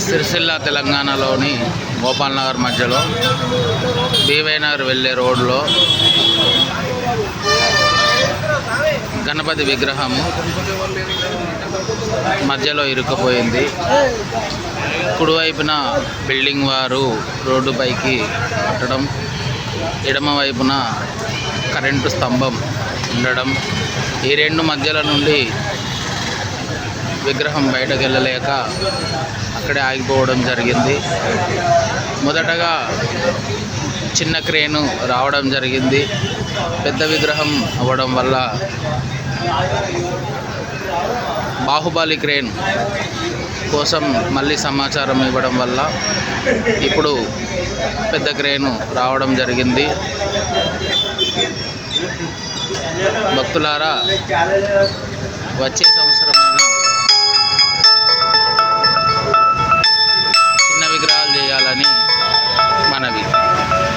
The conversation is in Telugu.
సిరిసిల్ల తెలంగాణలోని గోపాల్ నగర్ మధ్యలో బీవైనగర్ వెళ్ళే రోడ్లో గణపతి విగ్రహము మధ్యలో ఇరుక్కుపోయింది. కుడివైపున బిల్డింగ్ వారు రోడ్డుపైకి కట్టడం ఎడమ వైపున కరెంటు స్తంభం ఉండడం ఈ రెండు మధ్యల నుండి విగ్రహం బయటకు వెళ్ళలేక అక్కడే ఆగిపోవడం జరిగింది. మొదటగా చిన్న క్రేను రావడం జరిగింది. పెద్ద విగ్రహం అవ్వడం వల్ల బాహుబలి క్రేన్ కోసం మళ్ళీ సమాచారం ఇవ్వడం వల్ల ఇప్పుడు పెద్ద క్రేను రావడం జరిగింది. భక్తులారా వచ్చే సంవత్సరమైనా